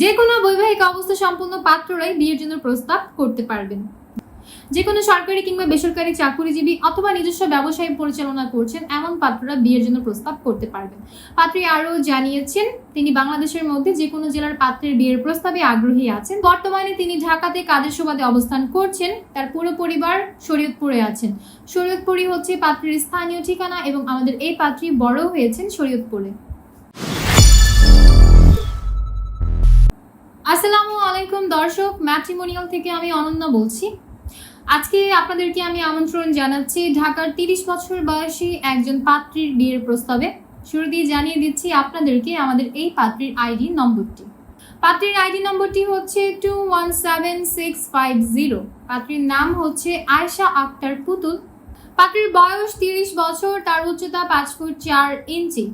যে কোনো বৈবাহিক অবস্থা সম্পন্ন পাত্ররাই বিয়ের জন্য প্রস্তাব করতে পারবেন। যে কোনো সরকারি কিংবা বেসরকারি চাকুরিজীবী অথবা নিজস্ব ব্যবসায় পরিচালনা করছেন, এমন পাত্ররা বিয়ের জন্য প্রস্তাব করতে পারবেন। পাত্রী আরও জানিয়েছেন, তিনি বাংলাদেশের মধ্যে যে কোনো জেলার পাত্রের বিয়ের প্রস্তাবে আগ্রহী আছেন। বর্তমানে তিনি ঢাকাতে কাদের সুবাদে অবস্থান করছেন, তার পুরো পরিবার শরীয়তপুরে আছেন। শরীয়তপুরই হচ্ছে পাত্রীর স্থানীয় ঠিকানা এবং আমাদের এই পাত্রী বড় হয়েছেন শরীয়তপুরে। আসসালামু আলাইকুম দর্শক, ম্যাট্রিমোনিয়াল থেকে আমি অনন্যা বলছি। আজকে আপনাদেরকে আমি আমন্ত্রণ জানাচ্ছি ঢাকার তিরিশ বছর বয়সী একজন পাত্রীর বিয়ের প্রস্তাবে। শুরুতেই জানিয়ে দিচ্ছি আপনাদেরকে আমাদের এই পাত্রীর আইডি নম্বরটি। পাত্রীর আইডি নম্বরটি হচ্ছে two one seven six five zero পাত্রীর নাম হচ্ছে আয়শা আক্তার পুতুল। পাত্রীর বয়স তিরিশ বছর, তার উচ্চতা পাঁচ ফুট চার ইঞ্চি।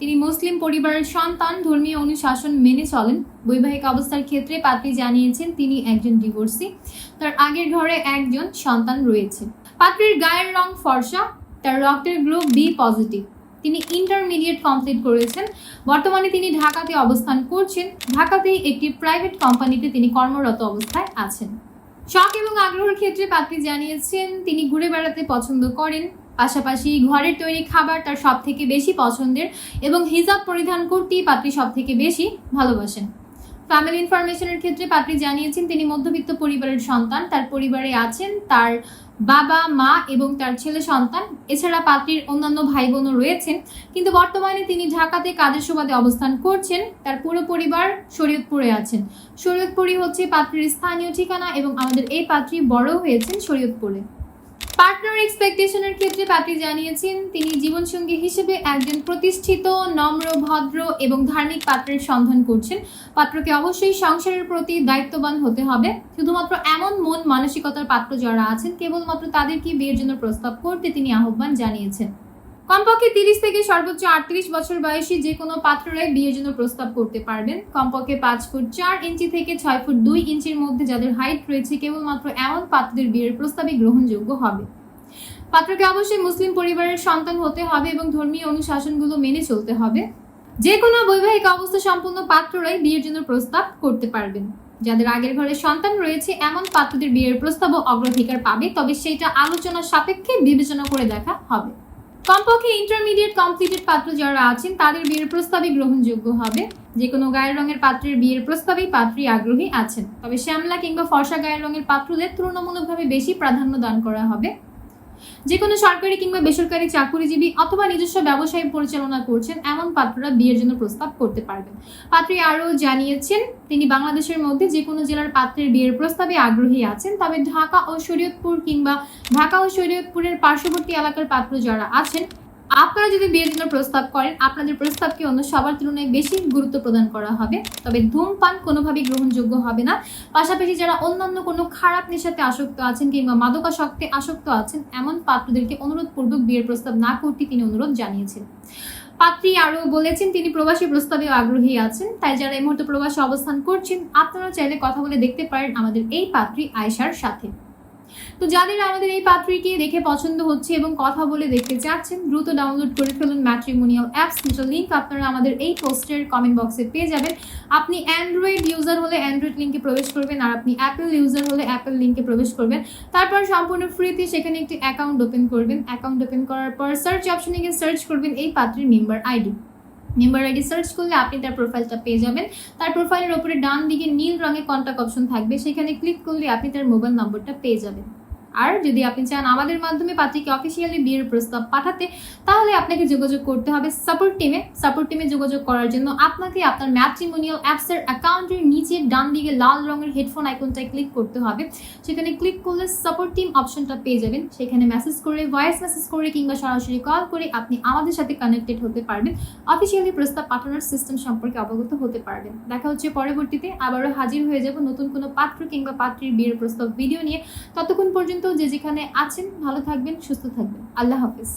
তিনি মুসলিম পরিবারের সন্তান, ধর্মীয় অনুশাসন মেনে চলেন। বৈবাহিক অবস্থার ক্ষেত্রে পাত্রী জানিয়েছেন, তিনি একজন ডিভোর্সি। তার আগের ঘরে একজন সন্তান রয়েছে। পাত্রীর গায়ের রং ফর্সা, তার রক্তের গ্রুপ বি পজিটিভ তিনি ইন্টারমিডিয়েট কমপ্লিট করেছেন। বর্তমানে তিনি ঢাকাতে অবস্থান করছেন। ঢাকাতেই একটি প্রাইভেট কোম্পানিতে তিনি কর্মরত অবস্থায় আছেন। শখ এবং আগ্রহের ক্ষেত্রে পাত্রী জানিয়েছেন, তিনি ঘুরে বেড়াতে পছন্দ করেন। পাশাপাশি ঘরের তৈরি খাবার তার সব থেকে বেশি পছন্দের এবং হিজাব পরিধান করতেই পাত্রী সব থেকে বেশি ভালোবাসেন। ফ্যামিলি ইনফরমেশনের ক্ষেত্রে পাত্রী জানিয়েছেন, তিনি মধ্যবিত্ত পরিবারের সন্তান, তার পরিবারে আছেন, তার বাবা, মা এবং তার ছেলে সন্তান। এছাড়া পাত্রীর অন্যান্য ভাই বোনও রয়েছেন, কিন্তু বর্তমানে তিনি ঢাকাতে কাজের সুবাদে অবস্থান করছেন, তার পুরো পরিবার শরীয়তপুরে আছেন। শরীয়তপুরই হচ্ছে পাত্রীর স্থানীয় ঠিকানা এবং আমাদের এই পাত্রী বড় হয়েছেন শরীয়তপুরে। পার্টনার এক্সপেকটেশনের ক্ষেত্রে পাত্রী জানিয়েছেন, তিনি জীবনসঙ্গী হিসেবে একজন প্রতিষ্ঠিত, নম্র, ভদ্র এবং ধার্মিক পাত্রের সন্ধান করছেন। পাত্রকে অবশ্যই সংসারের প্রতি দায়িত্ববান হতে হবে। শুধুমাত্র এমন মন মানসিকতার পাত্র যারা আছেন, কেবলমাত্র তাদেরকে বিয়ের জন্য প্রস্তাব করতে তিনি আহ্বান জানিয়েছেন। কমপক্ষে তিরিশ থেকে সর্বোচ্চ আটত্রিশ বছর বয়সী যে কোনো পাত্ররাই বিয়ের জন্য প্রস্তাব করতে পারবেন। কমপক্ষে পাঁচ ফুট চার ইঞ্চি থেকে ছয় ফুট দুই ইঞ্চির মধ্যে যাদের হাইট রয়েছে, কেবলমাত্র এমন পাত্রদের বিয়ের প্রস্তাবই গ্রহণযোগ্য হবে। পাত্রকে অবশ্যই মুসলিম পরিবারের সন্তান হতে হবে এবং ধর্মীয় অনুশাসনগুলো মেনে চলতে হবে। যে কোনো বৈবাহিক অবস্থা সম্পন্ন পাত্ররাই বিয়ের জন্য প্রস্তাব করতে পারবেন। যাদের আগের ঘরে সন্তান রয়েছে, এমন পাত্রদের বিয়ের প্রস্তাবও অগ্রাধিকার পাবে, তবে সেটা আলোচনা সাপেক্ষে বিবেচনা করে দেখা হবে। কমপক্ষে ইন্টারমিডিয়েট কমপ্লিটেড পাত্র যারা আছেন, তাদের বিয়ের প্রস্তাবই গ্রহণযোগ্য হবে। যে কোনো গায়ের রঙের পাত্রের বিয়ের প্রস্তাবেই পাত্রী আগ্রহী আছেন। তবে শ্যামলা কিংবা ফর্সা গায়ের রঙের পাত্রদের তুলনামূলকভাবে বেশি প্রাধান্য দান করা হবে। যে কোনো সরকারি কিংবা বেসরকারি চাকুরিজীবী অথবা নিজস্ব ব্যবসায় পরিচালনা করছেন, এমন পাত্ররা বিয়ের জন্য প্রস্তাব করতে পারবেন। পাত্রী আরও জানিয়েছেন, তিনি বাংলাদেশের মধ্যে যে কোনো জেলার পাত্রের বিয়ের প্রস্তাবে আগ্রহী আছেন, তবে ঢাকা ও শরীয়তপুর কিংবা ঢাকা ও শরীয়তপুরের পার্শ্ববর্তী এলাকার পাত্র যারা আছেন আপনারা যদি বিয়ের জন্য প্রস্তাব করেন, আপনাদের প্রস্তাবকে অন্য সবার তুলনায় বেশি গুরুত্ব প্রদান করা হবে। তবে ধূমপান কোনোভাবেই গ্রহণযোগ্য হবে না। পাশাপাশি যারা অন্যান্য কোনো খারাপ নেশাতে আসক্ত আছেন কিংবা মাদকাসক্তে আসক্ত আছেন, এমন পাত্রদেরকে অনুরোধপূর্বক বিয়ের প্রস্তাব না করতে তিনি অনুরোধ জানিয়েছেন। পাত্রী আরও বলেছেন, তিনি প্রবাসী প্রস্তাবে আগ্রহী আছেন। তাই যারা এই মুহূর্তে প্রবাসে অবস্থান করছেন, আপনারা চাইলে কথা বলে দেখতে পারেন আমাদের এই পাত্রী আয়সার সাথে। তো যাদের আমাদের এই পাত্রীকে দেখে পছন্দ হচ্ছে এবং কথা বলে দেখতে চাচ্ছেন, দ্রুত ডাউনলোড করে ফেলুন ম্যাট্রিমোনিয়াল অ্যাপস যেটার লিঙ্ক আপনারা আমাদের এই পোস্টের কমেন্ট বক্সে পেয়ে যাবেন। আপনি অ্যান্ড্রয়েড ইউজার হলে অ্যান্ড্রয়েড লিঙ্কে প্রবেশ করবেন আর আপনি অ্যাপেল ইউজার হলে অ্যাপেল লিঙ্কে প্রবেশ করবেন। তারপর সম্পূর্ণ ফ্রিতে সেখানে একটি অ্যাকাউন্ট ওপেন করবেন। অ্যাকাউন্ট ওপেন করার পর সার্চ অপশনে গিয়ে সার্চ করবেন এই পাত্রীর member ID member ID search করলে আপনি তার প্রোফাইলটা পেয়ে যাবেন। তার প্রোফাইলের ওপরে ডান দিকে নীল রঙের কন্ট্যাক্ট অপশন থাকবে। সেখানে ক্লিক করলে আপনি তার মোবাইল নম্বরটা পেয়ে যাবেন। আর যদি আপনি চান আমাদের মাধ্যমে পাত্রীকে অফিসিয়ালি বিয়ের প্রস্তাব পাঠাতে, তাহলে আপনাকে যোগাযোগ করতে হবে সাপোর্ট টিমে সাপোর্ট টিমে যোগাযোগ করার জন্য আপনাকে আপনার ম্যাট্রিমোনিয়াল অ্যাপসের অ্যাকাউন্টের নিচে ডান দিকে লাল রঙের হেডফোন আইকনটায় ক্লিক করতে হবে। সেখানে ক্লিক করলে সাপোর্ট টিম অপশনটা পেয়ে যাবেন। সেখানে মেসেজ করে ভয়েস মেসেজ করে কিংবা সরাসরি কল করে আপনি আমাদের সাথে কানেক্টেড হতে পারবেন। অফিসিয়ালি প্রস্তাব পাঠানোর সিস্টেম সম্পর্কে অবগত হতে পারবেন। দেখা হচ্ছে পরবর্তীতে। আবারও হাজির হয়ে যাব নতুন কোনো পাত্র কিংবা পাত্রীর বিয়ের প্রস্তাব ভিডিও নিয়ে। ততক্ষণ পর্যন্ত যে যেখানে আছেন ভালো থাকবেন সুস্থ থাকবেন। আল্লাহ হাফিজ।